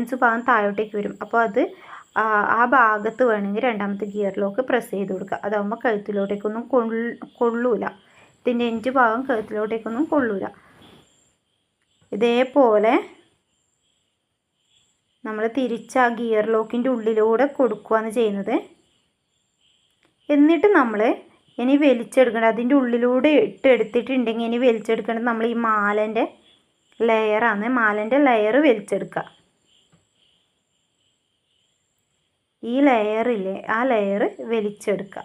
Distance ഭാഗം താഴോട്ടേക്ക് വരും. അപ്പോൾ അത് ആ ഭാഗത്ത് വേണമെങ്കിൽ രണ്ടാമത്തെ ഗിയർ ലോക്ക് പ്രസ് ചെയ്ത് കൊടുക്കുക. അതാകുമ്പോൾ കഴുത്തിലോട്ടേക്കൊന്നും കൊള്ളൂല. ഇതിന്റെ എഞ്ച് ഭാഗം കഴുത്തിലോട്ടേക്കൊന്നും കൊള്ളൂല. ഇതേപോലെ നമ്മൾ തിരിച്ച് ആ ഗിയർ ലോക്കിന്റെ ഉള്ളിലൂടെ കൊടുക്കുകയാണ് ചെയ്യുന്നത്. എന്നിട്ട് നമ്മൾ ഇനി വലിച്ചെടുക്കേണ്ടത് അതിന്റെ ഉള്ളിലൂടെ ഇട്ട് എടുത്തിട്ടുണ്ടെങ്കിൽ ഇനി വലിച്ചെടുക്കേണ്ടത് നമ്മൾ ഈ മാലന്റെ ലെയറാണ് മാലന്റെ ലെയർ വലിച്ചെടുക്കുക. ഈ ലെയറില്ലേ ആ ലെയർ വലിച്ചെടുക്കുക.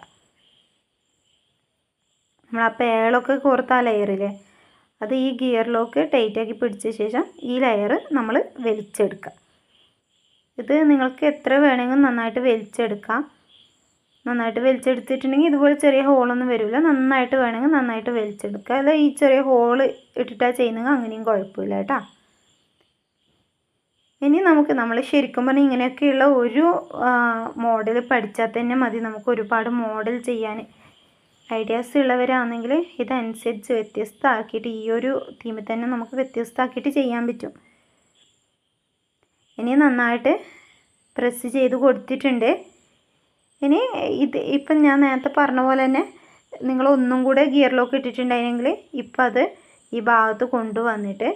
നമ്മൾ ആ പേളൊക്കെ കോർത്ത ആ ലെയറില്ലേ അത് ഈ ഗിയർ ലോക്ക് ടൈറ്റാക്കി പിടിച്ച ശേഷം ഈ ലെയർ നമ്മൾ വലിച്ചെടുക്കുക. ഇത് നിങ്ങൾക്ക് എത്ര വേണമെങ്കിലും നന്നായിട്ട് വലിച്ചെടുക്കാം. നന്നായിട്ട് വലിച്ചെടുത്തിട്ടുണ്ടെങ്കിൽ ഇതുപോലെ ചെറിയ ഹോളൊന്നും വരില്ല നന്നായിട്ട് വേണമെങ്കിൽ നന്നായിട്ട് വലിച്ചെടുക്കുക. അല്ല ഈ ചെറിയ ഹോൾ ഇട്ടിട്ടാണ് ചെയ്യുന്നെങ്കിൽ അങ്ങനെയും കുഴപ്പമില്ല കേട്ടോ. ഇനി നമുക്ക് നമ്മൾ ശരിക്കും പറഞ്ഞാൽ ഇങ്ങനെയൊക്കെയുള്ള ഒരു മോഡൽ പഠിച്ചാൽ തന്നെ മതി. നമുക്ക് ഒരുപാട് മോഡൽ ചെയ്യാൻ ഐഡിയാസ് ഉള്ളവരാണെങ്കിൽ ഇതനുസരിച്ച് വ്യത്യസ്തമാക്കിയിട്ട് ഈ ഒരു തീമിൽ തന്നെ നമുക്ക് വ്യത്യസ്തമാക്കിയിട്ട് ചെയ്യാൻ പറ്റും. ഇനി നന്നായിട്ട് പ്രസ് ചെയ്ത് കൊടുത്തിട്ടുണ്ട്. ഇനി ഇത് ഇപ്പം ഞാൻ നേരത്തെ പറഞ്ഞ പോലെ തന്നെ നിങ്ങൾ ഒന്നും കൂടെ ഗിയർ ലോക്ക് ഇട്ടിട്ടുണ്ടായിരുന്നെങ്കിൽ ഇപ്പം അത് ഈ ഭാഗത്ത് കൊണ്ടുവന്നിട്ട്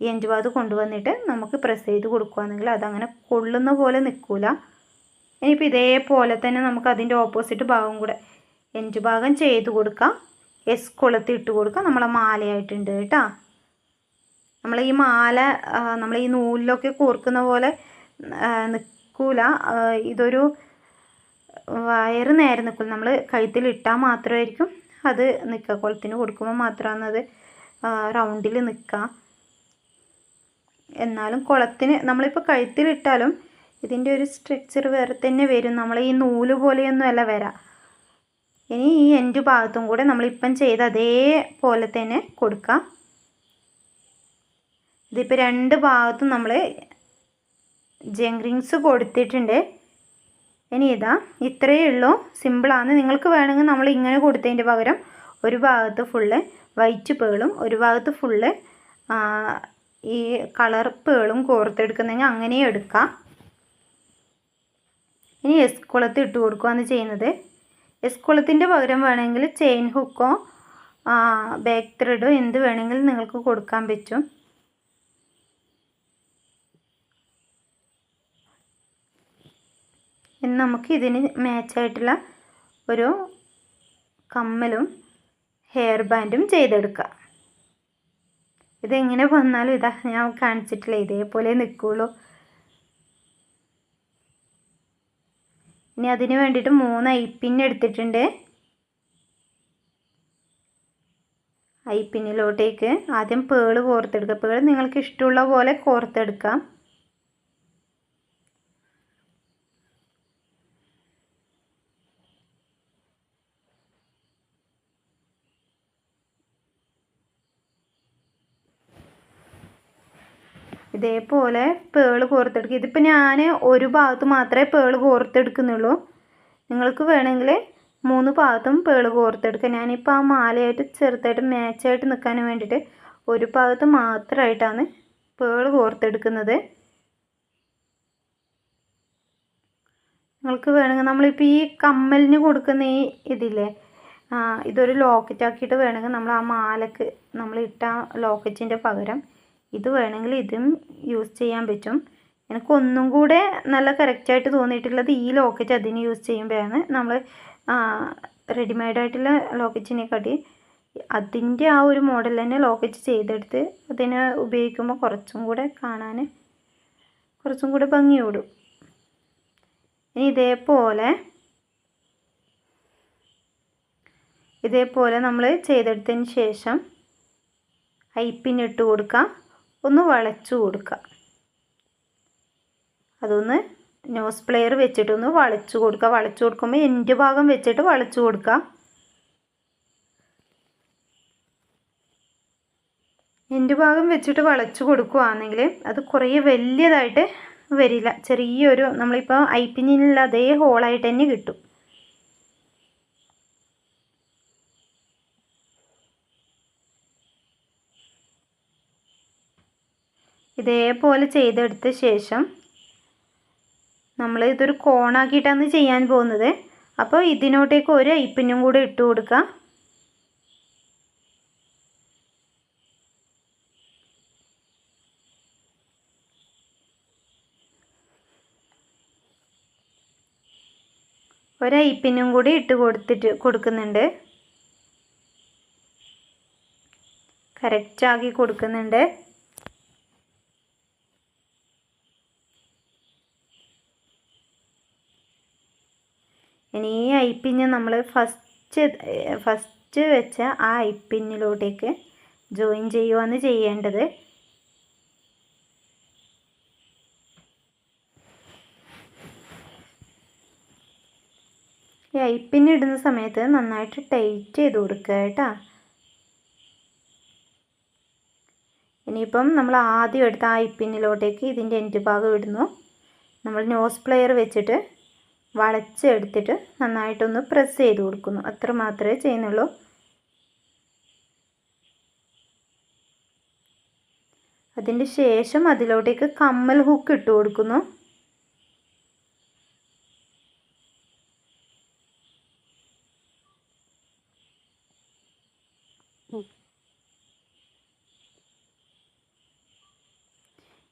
ഈ കൊണ്ടുവന്നിട്ട് നമുക്ക് പ്രസ് ചെയ്ത് കൊടുക്കുകയാണെങ്കിൽ അതങ്ങനെ കൊള്ളുന്ന പോലെ നിൽക്കില്ല ഇനിയിപ്പോൾ ഇതേപോലെ തന്നെ നമുക്ക് അതിന്റെ ഓപ്പോസിറ്റ് ഭാഗം കൂടെ എഞ്ച് ഭാഗം ചെയ്ത് കൊടുക്കാം. എസ് കൊളുത്തി ഇട്ട് കൊടുക്കാം. നമ്മളെ മാലയായിട്ടുണ്ട് കേട്ടോ. നമ്മൾ ഈ മാല നമ്മൾ ഈ നൂലിലൊക്കെ കോർക്കുന്ന പോലെ നിൽക്കൂല ഇതൊരു വയറ് നേരെ നിൽക്കില്ല നമ്മൾ കഴുത്തിൽ ഇട്ടാൽ മാത്രമായിരിക്കും അത് നിൽക്കുക കുളത്തിന് കൊടുക്കുമ്പോൾ മാത്രമാണ് അത് റൗണ്ടിൽ നിൽക്കുക എന്നാലും കുളത്തിന് നമ്മളിപ്പോൾ കഴുത്തിലിട്ടാലും ഇതിന്റെ ഒരു സ്ട്രക്ചർ വേറെ തന്നെ വരും. നമ്മൾ ഈ നൂൽ പോലെയൊന്നും അല്ല വരാം. ഇനി ഈ എന്റെ ഭാഗത്തും കൂടെ നമ്മളിപ്പം ചെയ്ത അതേപോലെ തന്നെ കൊടുക്കാം. ഇതിപ്പോൾ രണ്ട് ഭാഗത്തും നമ്മൾ ജംഗ്രിങ്സ് കൊടുത്തിട്ടുണ്ട്. ഇനി ഇതാ ഇത്രയേ ഉള്ളൂ. സിമ്പിളാണ് നിങ്ങൾക്ക് വേണമെങ്കിൽ നമ്മൾ ഇങ്ങനെ കൊടുത്തതിന്റെ പകരം ഒരു ഭാഗത്ത് ഫുള്ള് വൈറ്റ് പേളും ഒരു ഭാഗത്ത് ഫുള്ള് ഈ കളർ പേളും കോർത്തെടുക്കുന്നെങ്കിൽ അങ്ങനെ എടുക്കാം. ഇനി എസ്കുളത്ത് ഇട്ട് കൊടുക്കുകയാണ് ചെയ്യുന്നത്. എസ്കുളത്തിന്റെ പകരം വേണമെങ്കിൽ ചെയിൻ ഹുക്കോ ബാക്ക് ത്രെഡോ എന്ത് വേണമെങ്കിലും നിങ്ങൾക്ക് കൊടുക്കാൻ പറ്റും. ഇനി നമുക്ക് ഇതിന് മാച്ചായിട്ടുള്ള ഒരു കമ്മലും ഹെയർ ബാൻഡും ചെയ്തെടുക്കാം. ഇതെങ്ങനെ വന്നാലും ഇതാ ഞാൻ കാണിച്ചിട്ടില്ല ഇതേപോലെ നിൽക്കുള്ളൂ ഇനി അതിന് വേണ്ടിയിട്ട് മൂന്ന് ഐപ്പിൻ എടുത്തിട്ടുണ്ട്. ഐപ്പിന്നിലോട്ടേക്ക് ആദ്യം പേൾ കോർത്തെടുക്കുക. പേൾ നിങ്ങൾക്ക് ഇഷ്ടമുള്ള പോലെ കോർത്തെടുക്കാം. ഇതേപോലെ പേൾ കോർത്തെടുക്കുക ഇതിപ്പോൾ ഞാൻ ഒരു ഭാഗത്ത് മാത്രമേ പേൾ കോർത്തെടുക്കുന്നുള്ളൂ. നിങ്ങൾക്ക് വേണമെങ്കിൽ മൂന്ന് ഭാഗത്തും പേൾ കോർത്തെടുക്കുക ഞാനിപ്പോൾ ആ മാലയായിട്ട് ചെറുതായിട്ട് മാച്ചായിട്ട് നിൽക്കാൻ വേണ്ടിയിട്ട് ഒരു ഭാഗത്ത് മാത്രമായിട്ടാണ് പേൾ കോർത്തെടുക്കുന്നത്. നിങ്ങൾക്ക് വേണമെങ്കിൽ നമ്മളിപ്പോൾ ഈ കമ്മലിന് കൊടുക്കുന്ന ഈ ഇതില്ലേ? ഇതൊരു ലോക്കറ്റ് ആക്കിയിട്ട് വേണമെങ്കിൽ നമ്മൾ ആ മാലക്ക് നമ്മൾ ഇട്ട ലോക്കറ്റിന്റെ പകരം ഇത് വേണമെങ്കിൽ ഇതും യൂസ് ചെയ്യാൻ പറ്റും. എനിക്ക് ഒന്നും കൂടെ നല്ല കറക്റ്റായിട്ട് തോന്നിയിട്ടുള്ളത് ഈ ലോക്കറ്റ് അതിന് യൂസ് ചെയ്യുമ്പോഴാണ്. നമ്മൾ റെഡിമെയ്ഡായിട്ടുള്ള ലോക്കറ്റിനെക്കാട്ടി അതിന്റെ ആ ഒരു മോഡൽ തന്നെ ലോക്കറ്റ് ചെയ്തെടുത്ത് അതിനെ ഉപയോഗിക്കുമ്പോൾ കുറച്ചും കൂടെ കാണാൻ കുറച്ചും കൂടെ ഭംഗിയോടും. ഇനി ഇതേപോലെ ഇതേപോലെ നമ്മൾ ചെയ്തെടുത്തതിന് ശേഷം ഐപ്പിന് ഇട്ട് കൊടുക്കാം. ഒന്ന് വളച്ചു കൊടുക്കുക. അതൊന്ന് ന്യൂസ് പ്ലെയർ വെച്ചിട്ടൊന്ന് വളച്ചു കൊടുക്കുക. വളച്ചു കൊടുക്കുമ്പോൾ എന്റെ ഭാഗം വെച്ചിട്ട് വളച്ചു കൊടുക്കുക. എന്റെ ഭാഗം വെച്ചിട്ട് വളച്ചു കൊടുക്കുകയാണെങ്കിൽ അത് കുറേ വലിയതായിട്ട് വരില്ല. ചെറിയൊരു നമ്മളിപ്പോൾ ഐപ്പിനുള്ള അതേ ഹോളായിട്ട് തന്നെ കിട്ടും. ഇതേപോലെ ചെയ്തെടുത്ത ശേഷം നമ്മൾ ഇതൊരു കോണാക്കിയിട്ടാണ് ചെയ്യാൻ പോകുന്നത്. അപ്പോൾ ഇതിനോട്ടേക്ക് ഒരു ഐപ്പിന്നും കൂടെ ഇട്ട് കൊടുക്കുക ഒരു ഐപ്പിന്നും കൂടി ഇട്ട് കൊടുത്തിട്ട് കൊടുക്കുന്നുണ്ട്. കറക്റ്റാക്കി കൊടുക്കുന്നുണ്ട്. ഇനി ഈ ഐപ്പിന് നമ്മൾ ഫസ്റ്റ് ഫസ്റ്റ് വെച്ച ആ ഐപ്പിന്നിലോട്ടേക്ക് ജോയിൻ ചെയ്യുവാണ് ചെയ്യേണ്ടത്. ഈ ഐപ്പിന് ഇടുന്ന സമയത്ത് നന്നായിട്ട് ടൈറ്റ് ചെയ്ത് കൊടുക്കുക കേട്ടോ. ഇനിയിപ്പം നമ്മൾ ആദ്യം എടുത്ത ആ ഐപ്പിന്നിലോട്ടേക്ക് ഇതിന്റെ എൻഡ് ഭാഗം ഇടുന്നു. നമ്മൾ നോസ് പ്ലെയർ വെച്ചിട്ട് വളച്ചെടുത്തിട്ട് നന്നായിട്ടൊന്ന് പ്രസ് ചെയ്ത് കൊടുക്കുന്നു. അത്ര മാത്രമേ ചെയ്യുന്നുള്ളൂ. അതിന്റെ ശേഷം അതിലോട്ടേക്ക് കമ്മൽ ഹുക്ക് ഇട്ട് കൊടുക്കുന്നു.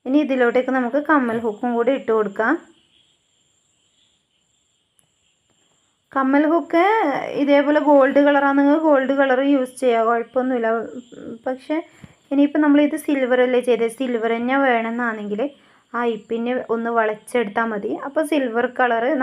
ഇനി ഇതിലോട്ടേക്ക് നമുക്ക് കമ്മൽ ഹുക്കും കൂടി ഇട്ട് കൊടുക്കാം. കമ്മൽ ഹുക്ക് ഇതേപോലെ ഗോൾഡ് കളറാണ് നിങ്ങൾ ഗോൾഡ് കളർ യൂസ് ചെയ്യാം. കുഴപ്പമൊന്നുമില്ല പക്ഷേ ഇനിയിപ്പോൾ നമ്മളിത് സിൽവർ അല്ലേ ചെയ്തത് സിൽവർ തന്നെ വേണമെന്നാണെങ്കിൽ ആ ഇപ്പിന് ഒന്ന് വളച്ചെടുത്താൽ മതി. അപ്പോൾ സിൽവർ കളറ് നമുക്ക്